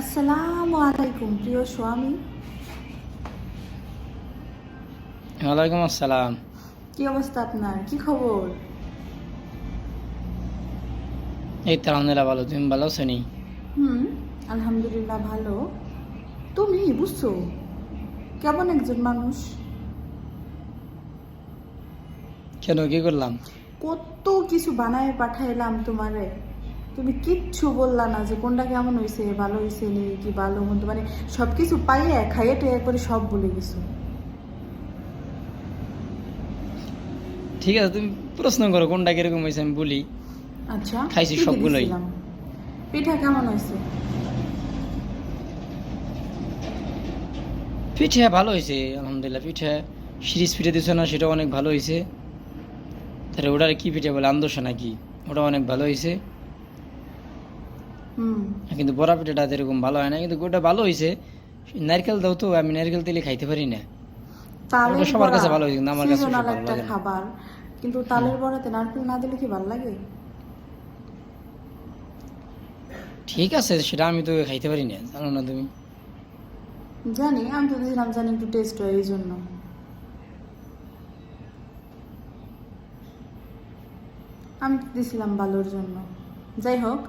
আসসালামু আলাইকুম প্রিয় স্বামী। ওয়ালাইকুম আসসালাম। কি অবস্থা আপনার? কি খবর? এই তো আলহামদুলিল্লাহ ভালো। তুমি ভালো আছো নি? হুম আলহামদুলিল্লাহ ভালো। তুমি বুঝছ? কেমন একজন মানুষ? কেন কি করলাম? কত কিছু বানায় পাঠাইলাম তোমারে। তুমি কিচ্ছু বললা না যে কোনটা কেমন হয়েছে ভালো হয়েছে নি কি ভালো মন্দ মানে সব কিছু পাইয়ে খাইয়ে টেয়ে করে সব বলে গেছো। ঠিক আছে তুমি প্রশ্ন করো কোনটা কীরকম হয়েছে আমি বলি। আচ্ছা খাইছি সবগুলোই। পিঠা কেমন হয়েছে পিঠে ভালো হয়েছে আলহামদুলিল্লাহ পিঠে সিরিজ পিঠে দিছো না সেটা অনেক ভালো হয়েছে তাহলে ওটার কি পিঠে বলে আন্দোসা নাকি? ওটা অনেক ভালো হয়েছে কিন্তু বড়া পিঠাটা এরকম ভালো হয় না কিন্তু ওটা ভালো হয়েছে নারকেল দাও তো আমি নারকেল তেলে খাইতে পারি না। সবার কাছে ভালো হয়েছে, কিন্তু আমার কাছে খাবার। কিন্তু তালের বড়াতে নারকেল না দিলে কি ভালো লাগে? ঠিক আছে সেটা আমি তো খাইতে পারি না জানো না তুমি? জানি আমি তো দিয়েছিলাম জানি একটু টেস্ট হয় এই জন্য। আমি দিছিলাম ভালোর জন্য। যাই হোক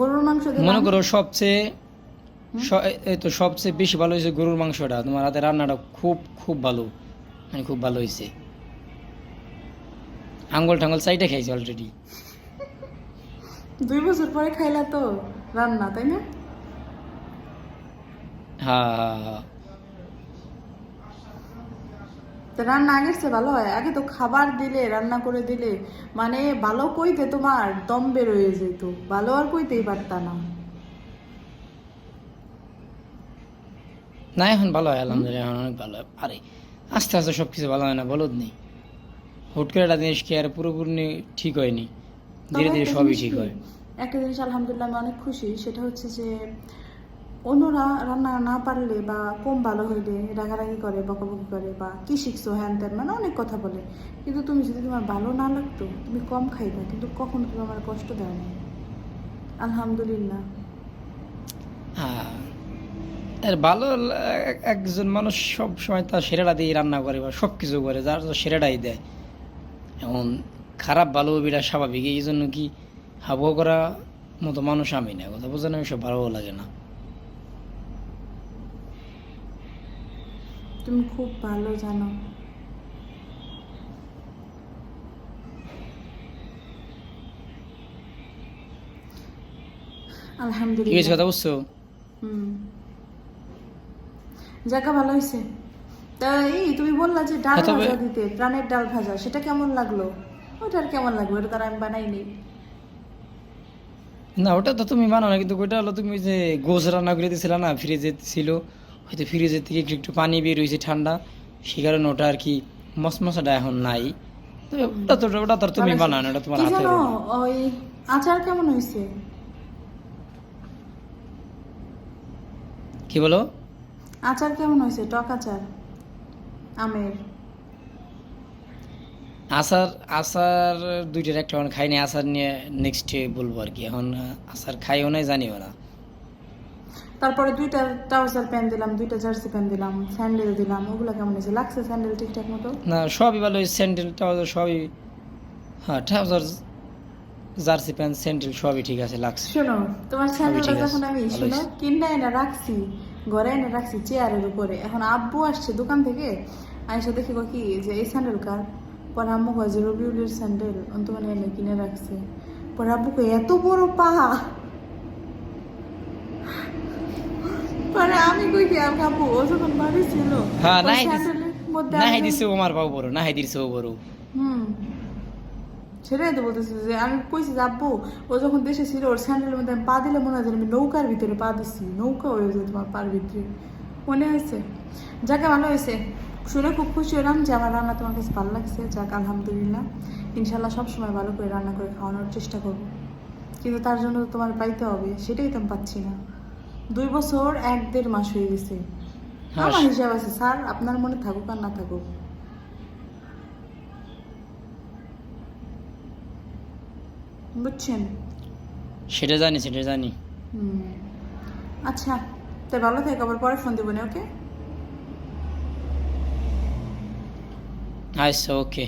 গরুর মাংস মনে করো সবচেয়ে এই তো সবচেয়ে বেশি ভালো হয়েছে গরুর মাংসটা। তোমার হাতে রান্নাটা খুব খুব ভালো। মানে খুব ভালো হয়েছে। আঙ্গুল টাঙ্গুল চাইটা খাইছে অলরেডি দুই বছর পরে খাইলা তো রান্না তাই না? হ্যাঁ হ্যাঁ হ্যাঁ তো রান্না আগের চেয়ে ভালো হয়। আগে তো খাবার দিলে রান্না করে দিলে মানে ভালো কইতে তোমার দম বেরোয় যেত। ভালো আর কইতেই পারতা না। না এখন ভালো হয় আলহামদুলিল্লাহ এখন অনেক ভালো হয়। আরে আস্তে আস্তে সব কিছু ভালো হয় না বলদ নেই। হুট করে একটা জিনিস কি আর পুরোপুরি ঠিক হয়নি? ধীরে ধীরে সবই ঠিক হয়। একটা জিনিস আলহামদুলিল্লাহ আমি অনেক খুশি সেটা হচ্ছে যে অন্যরা রান্না না পারলে বা কম ভালো হইলে, রাগারাগি করে, বকাবকি করে বা কি শিখছো হ্যান ত্যান মানে অনেক কথা বলে। কিন্তু তুমি যদি তোমার ভালো না লাগতো, তুমি কম খাইবা কিন্তু কখনো তুমি আমার কষ্ট দেয় না আলহামদুলিল্লাহ। হ্যাঁ। আর ভালো লা- এক- একজন মানুষ সব সময় তার সেরাটা দিয়ে রান্না করে বা সব কিছু করে, যার সেরাটাই দেয়। এমন খারাপ ভালো বিরা স্বাভাবিক এই জন্য কি হাবু করা মতো মানুষ আমি না, কথা বোঝানো সব ভালো লাগে না। তুমি খুব ভালো জানো। আলহামদুলিল্লাহ। কথা বুঝছ জায়গা ভালো হয়েছে? তা এই তুমি বললা যে ডাল হ্যাঁ, ভাজা দিতে প্রাণের ডাল ভাজা সেটা কেমন লাগল? ওটা আর কেমন লাগল ওটা তার আমি বানাইনি না। ওটা তো তুমি মানো না কিন্তু ওটা হলো তুমি যে গোস রান্না করে দিয়েছিলে না ফ্রিজে ছিল হয়তো ফ্রিজের থেকে একটু একটু পানি বের হয়েছে ঠান্ডা সে কারণে ওটা আর কি মশমশাটা এখন নাই। ওটা তো ওটা তো তুমি ভালো বানাও না ওটা তোমার জানো ওই আচার কেমন হয়েছে? কি বলো? আচার কেমন হয়েছে? টক আচার? আমের? আচার আচার দুইটার একটা এখন খাইনি আচার নিয়ে নেক্সট বলব আর কি। এখন আচার খাইও নাই জানিও না। তারপরে দুইটা ট্রাউজার প্যান্ট দিলাম দুইটা জার্সি প্যান্ট দিলাম স্যান্ডেল দিলাম ওগুলো কেমন হয়েছে? লাগছে স্যান্ডেল ঠিকঠাক মতো? না সবই ভালো ওই স্যান্ডেল ট্রাউজার সবই হ্যাঁ ট্রাউজার জার্সি প্যান্ট স্যান্ডেল সবই ঠিক আছে লাগছে। শোনো তোমার স্যান্ডেলটা যখন আমি শোনো কিনা এনে রাখছি ঘরে এনে রাখছি চেয়ারের উপরে। এখন আব্বু আসছে দোকান থেকে আইসা দেখি কি যে এই স্যান্ডেল কার? পরে আম্মু কয় যে রবিউলের স্যান্ডেল অন্তমানে এনে কিনে রাখছে। পরে আব্বু এত বড় পা! পরে আমি কই কি আর আব্বু ও যখন বাড়ি ছিল হ্যাঁ, ওই নাই দিছে। ওমার পাও বড় না হাই দিছে ও বড়। হুম। সেটাই তো বলতেছি যে আমি কইছি ও যখন দেশে ছিল ওর স্যান্ডেলের মধ্যে আমি পা দিলে মনে হয় আমি নৌকার ভিতরে পা দিছি। নৌকা হয়ে তোমার পার ভিতরে। মনে হয়েছে? যাকে ভালো হয়েছে। শুনে খুব খুশি হলাম যে আমার রান্না তোমার কাছে ভালো লাগছে। যাক আলহামদুলিল্লাহ। ইনশাল্লাহ সবসময় ভালো করে রান্না করে খাওয়ানোর চেষ্টা করব। কিন্তু তার জন্য তোমার পাইতে হবে সেটাই তো আমি পাচ্ছি না। দুই বছর এক দেড় মাস হয়ে গেছে। আমার হিসাব আছে স্যার আপনার মনে থাকুক আর না থাকুক। বুঝছেন? সেটা জানি সেটা জানি। আচ্ছা তাই ভালো থেকে আবার পরে ফোন দেবো না ওকে আচ্ছা ওকে